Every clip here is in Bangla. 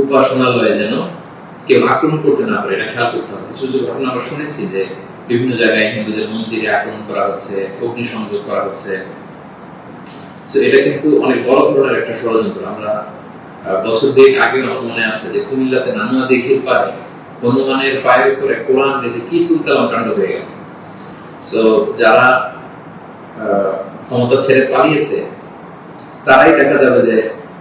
উপাসনালয়ে যেন কেউ আক্রমণ করতে না পারে, এটা খেয়াল করতে হবে। কিছু কিছু ঘটনা আমরা শুনেছি যে বিভিন্ন জায়গায় হিন্দুদের মন্দিরে আক্রমণ করা হচ্ছে, অগ্নিসংযোগ করা হচ্ছে। তো এটা কিন্তু অনেক বড় ধরনের একটা ষড়যন্ত্র। আমরা বছর দেড় আগে আমার মনে আছে যে কুমিল্লাতে নানুয়া দিঘির পারে হনুমানের পায়ের উপরে কোরআন রেখে কি তুলকালাম কাণ্ড হয়ে গেল। সো যারা ক্ষমতা ছেড়ে পালিয়েছে, তারাই দেখা যাবে যে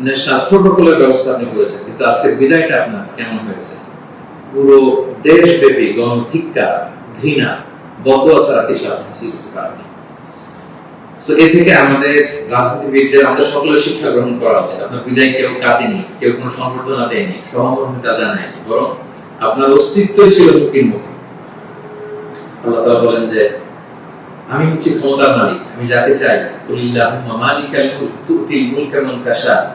ন্যাশনাল প্রোটোকলের ব্যবস্থা আপনি করেছেন কিন্তু আজকে বিদায়টা আপনার কেমন হয়েছে? পুরো দেশব্যাপী গণধিক্কার ঘৃণা বদয়া ছাড়া কিছু আপনি করতে পারেননি। So, এ থেকে আমাদের রাজনীতিবিদদের আমাদের সকলের শিক্ষা গ্রহণ করা উচিত। আপনার বিদায় কেউ কাঁদেনি কেউ কোনো সম্বর্ধনা দেয়নি সহমর্মিতা জানায়নি বরং আপনার অস্তিত্বই ছিল মুখে। আল্লাহ তাআলা বলেন যে আমি হচ্ছি ক্ষমতার মালিক আমি যাকে চাই কুলিল্লাহুম্মা মালিকাল মুলক তুতিল মুলকা মান তাশা।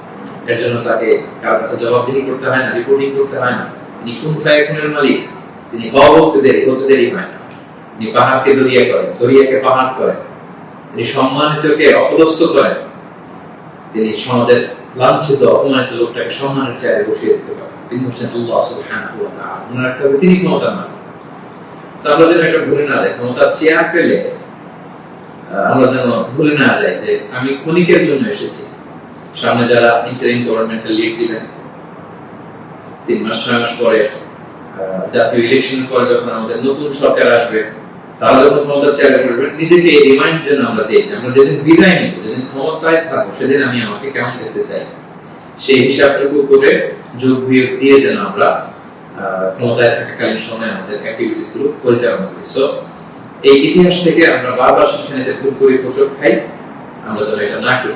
এর জন্য তাকে কার কাছে জবাবদিহি করতে হয় না রিপোর্টিং করতে হয় না। তিনি কোন মালিক, তিনি দেরি হতে দেরি হয় না। তিনি পাহাড়কে দরিয়া করেন, দরিয়াকে পাহাড় করেন। তিনি সম্মানিতকে অপদস্থ করেন। তিনি সমাজের লাঞ্ছিত, অপমানিত লোকটাকে সম্মানের চেয়ারে বসিয়ে দিতে পারেন। তিনি হচ্ছেন আল্লাহ সুবহানাহু ওয়া তাআলা। তিনি ক্ষমতার মালিক। আমরা যেন ভুলে না যাই, ক্ষমতার চেয়ার পেলে আমরা যেন ভুলে না যাই যে আমি ক্ষণিকের জন্য এসেছি। সামনে যারা ইন্টারিম গভর্নমেন্টের লিড দিবেন, তিন মাস, ছয় মাস পরে জাতীয় ইলেকশন পরে যখন আমাদের নতুন সরকার আসবে যখন নিজেকে এই রিমাইন্ড যেন আমরা দিই আমরা যেদিন বিদায় যেদিন ক্ষমতায় থাকব সেদিন আমি আমাকে কেমন যেতে চাই? সেই হিসাবটুকু করে যোগ বিয়োগ দিয়ে যেন আমরা ক্ষমতায় থাকাকালীন আমাদের অ্যাক্টিভিটিসগুলো পরিচালনা করি। সো এই ইতিহাস থেকে আমরা বারবার শিক্ষা নিতে ভুল করি খাই, আমরা যেন এটা না করি।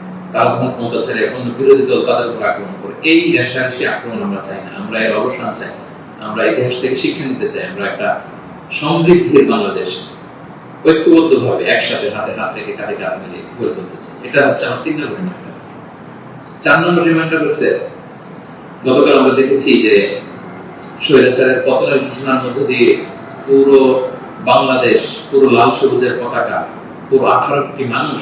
তারা ক্ষমতা বিরোধী উপর আক্রমণ করে। এই আক্রমণ আমরা আমরা চাই। আমরা নিতে চাই, আমরা একটা বাংলাদেশ একসাথে হাতে হাত রেখে কাঁধে কাঁধ গড়ে তুলতে চাই। এটা হচ্ছে আমার তিন নম্বর চার নম্বর হচ্ছে, গতকাল আমরা দেখেছি যে স্বৈরাচারের পতনের ঘোষণার মধ্য দিয়ে পুরো বাংলাদেশ, পুরো লাল সবুজের পতাকা, পুরো আঠারো মানুষ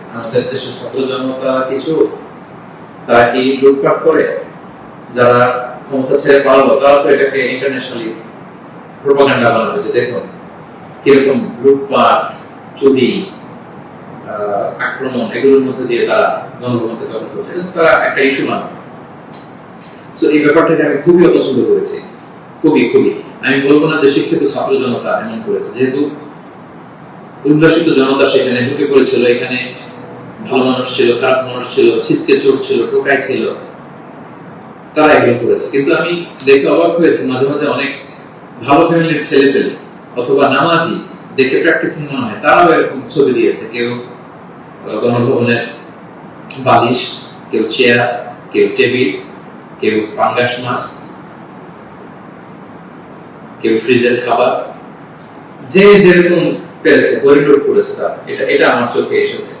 আমাদের দেশের ছাত্র জনতা কিছু, তারা কি লুটপাট করে? যারা ক্ষমতা ছেড়ে পালালো, তারা তো এটাকে ইন্টারন্যাশনালি প্রোপাগান্ডা বানাবে, যে দেখুন কীরকম লুটপাট, চুরি আক্রমণ, এগুলোর মধ্যে দিয়ে তারা গণভবনকে দখল করছে। কিন্তু তারা একটা ইস্যু বানাবে। তো এই ব্যাপারটাকে আমি খুবই অপছন্দ করেছি। খুবই খুবই। আমি বলব না যে শিক্ষিত ছাত্র জনতা এমন করেছে। যেহেতু উল্লাসিত জনতা সেখানে ঢুকে পড়েছিল, এখানে ভালো মানুষ ছিল খারাপ মানুষ ছিল ছিচকে চোর ছিল টোকাই ছিল তারা এগুলো করেছে। কিন্তু আমি দেখে অবাক হয়েছি মাঝে মাঝে অনেক ভালো ফ্যামিলির ছেলে পেলে অথবা নামাজি দেখে প্র্যাকটিসিং মনে হয় তারাও এরকম ছবি দিয়েছে। কেউ আহ, গণভবনের বালিশ কেউ চেয়ার কেউ টেবিল কেউ পাঙ্গাস মাছ কেউ ফ্রিজের খাবার যে যেরকম পেরেছে পরিলোড করেছে তার। এটা এটা আমার চোখে এসেছে।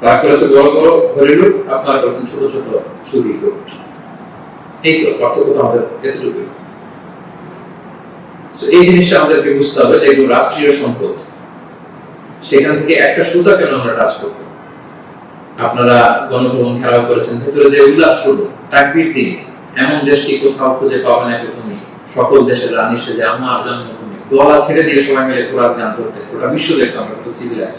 তারা লুট আপনারা করেছেন ছোট ছোট চুরি এই তো পার্থক্য আমাদের এতটুকুই। এই জিনিসটা আমাদেরকে বুঝতে হবে যে এগুলো রাষ্ট্রীয় সম্পদ। সেখান থেকে একটা সুতা কেন আমরা আপনারা গণভবন খেলাও করেছেন, ভেতরে যে উল্লাস করব, তাকবির দিন এমন দেশকে কোথাও খুঁজে পাবে না তুমি সকল দেশের রানী সেজে আমার জন্মভূমি। গলা ছেড়ে দিয়ে সবাই মিলে কোরআন গান করতে ওটা বিশ্ব দেখতো আমরা কত সিভিলাইজ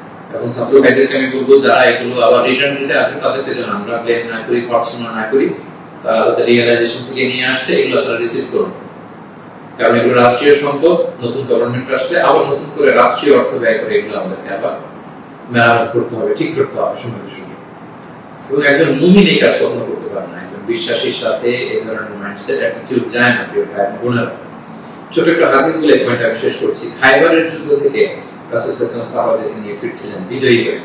এবং আমি বলব, যারা এগুলো আবার রিটার্ন দিতে তাদেরকে যেন আমরা না করি না করি। তাদের রিয়েলাইজেশন থেকে নিয়ে এগুলো তারা রিসিভ করুন কারণ এগুলো রাষ্ট্রীয় সম্পদ, নতুন গভর্নমেন্ট আসলে আবার নতুন করে রাষ্ট্রীয় অর্থ ব্যয় করে এগুলো আমাদেরকে আবার মেরামত করতে হবে, ঠিক করতে হবে সময় সুযোগ এবং একজন মুমিন এই কাজ কখনো করতে পারে না, একজন বিশ্বাসীর সাথে এই ধরনের মাইন্ডসেট অ্যাটিটিউড যায় না বোনেরা। ছোট একটা হাদিস বলে পয়েন্ট আমি শেষ করছি। খাইবারের যুদ্ধ থেকে সাহাবাদেরকে নিয়ে ফিরছিলেন, বিজয়ী হয়ে।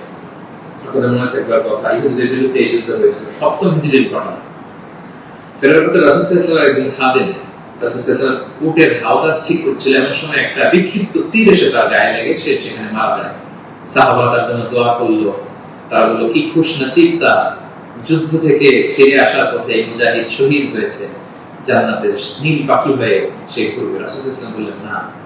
আপনাদের মনে থাকবার কথা বিরুদ্ধে এই যুদ্ধ হয়েছিল সপ্তম ঘটনা। ফেরার পথে খাদেন উটের হাওদাস ঠিক করছিল, এমন সময় একটা বিক্ষিপ্ত তীর এসে তার গায়ে লেগে, সে সেখানে মারা যায়। সাহাবারা তার জন্য দোয়া করল। তারা বলল, কি খুশ নসিব তা। যুদ্ধ থেকে ফিরে আসার পথে এই মুজাহিদ শহীদ হয়েছে। জান্নাতের নীল পাখি হয়ে সে ঘুরবে। রাসূল ইসলাম বললেন, না।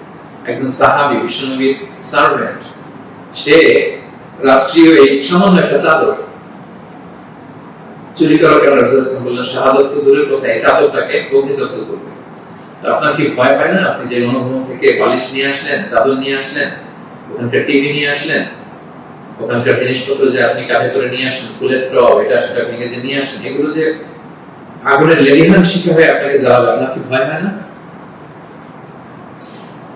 একজন সাহাবি বিশ্বনবীর সার্ভেন্ট, সে রাষ্ট্রীয় এই সামান্য একটা চাদর চুরি করার কারণে রাসূল সাল্লাল্লাহু আলাইহি ওয়াসাল্লাম বললেন শাহাদাত তো দূরের কথা, এই চাদরটাকে অগ্নিদগ্ধ করবে। তো আপনার কি ভয় হয় না? আপনি যে অনুভব থেকে বালিশ নিয়ে আসলেন, চাদর নিয়ে আসলেন, ওখানকার টিভি নিয়ে আসলেন, ওখানকার জিনিসপত্র যে আপনি কাঁধে করে নিয়ে আসেন, ফুলের টব, এটা সেটা ভেঙে যে নিয়ে আসেন, এগুলো যে আগুনের লেলিহান শিখে হয়ে আপনাকে জ্বালাবে, আপনার কি ভয় হয় না?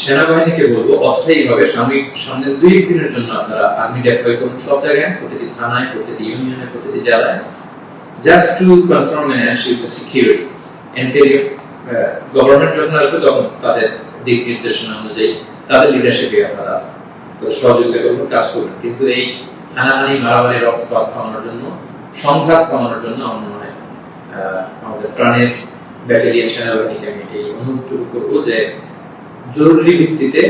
সেনাবাহিনীকে বলব, অস্থায়ীভাবে সাময়িক, সামনে দুই দিনের জন্য আপনারা আর্মি ডেপ্লয় করুন সব জায়গায়, প্রতিটি থানায়, প্রতিটি ইউনিয়নে প্রতিটি জেলায় just to confirm the security government যখন আসবে তখন তাদের দিক নির্দেশনা অনুযায়ী তাদের লিডারশিপে আপনারা সহযোগিতা করবেন কাজ করবেন কিন্তু এই হানাহানি, মারামারি, রক্তপাত থামানোর জন্য, সংঘাত থামানোর জন্য আমার মনে হয় আমাদের প্রাণের ব্যাটালিয়ন সেনাবাহিনীকে আমি এই অনুরোধটুকু করব যে জরুরি ভিত্তিতে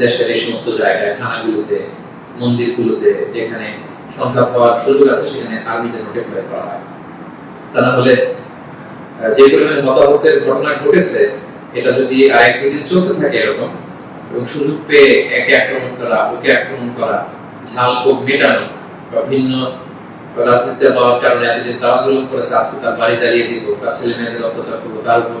দেশের এই সমস্ত জায়গায় থানাগুলোতে মন্দিরগুলোতে যেখানে সংঘাত হওয়ার সুযোগ আছে, সেখানে আর্মি যেন ডেপ্লয় করা হয়। তা না হলে যে পরিমাণে হতাহতের ঘটনা ঘটেছে, এটা যদি আরেক দুদিন চলতে থাকে এরকম, এবং সুযোগ পেয়ে একে আক্রমণ করা, ওকে আক্রমণ করা, ঝাল ক্ষোভ মেটানো, বা ভিন্ন রাজনীতিতে হওয়ার কারণে এতদিন তারা করেছে, আজকে তার বাড়ি জ্বালিয়ে দিব, তার ছেলে মেয়েদের অত্যাচার করব, তার উপর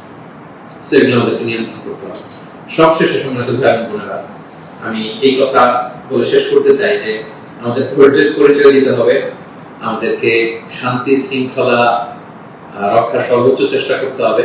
তো এগুলো আমাদেরকে নিয়ন্ত্রণ করতে হবে সবশেষে সময় তো ভাই বোনেরা। আমি এই কথা বলে শেষ করতে চাই যে, আমাদের ধৈর্যের পরিচয় দিতে হবে। আমাদেরকে শান্তি, শৃঙ্খলা রক্ষার সর্বোচ্চ চেষ্টা করতে হবে।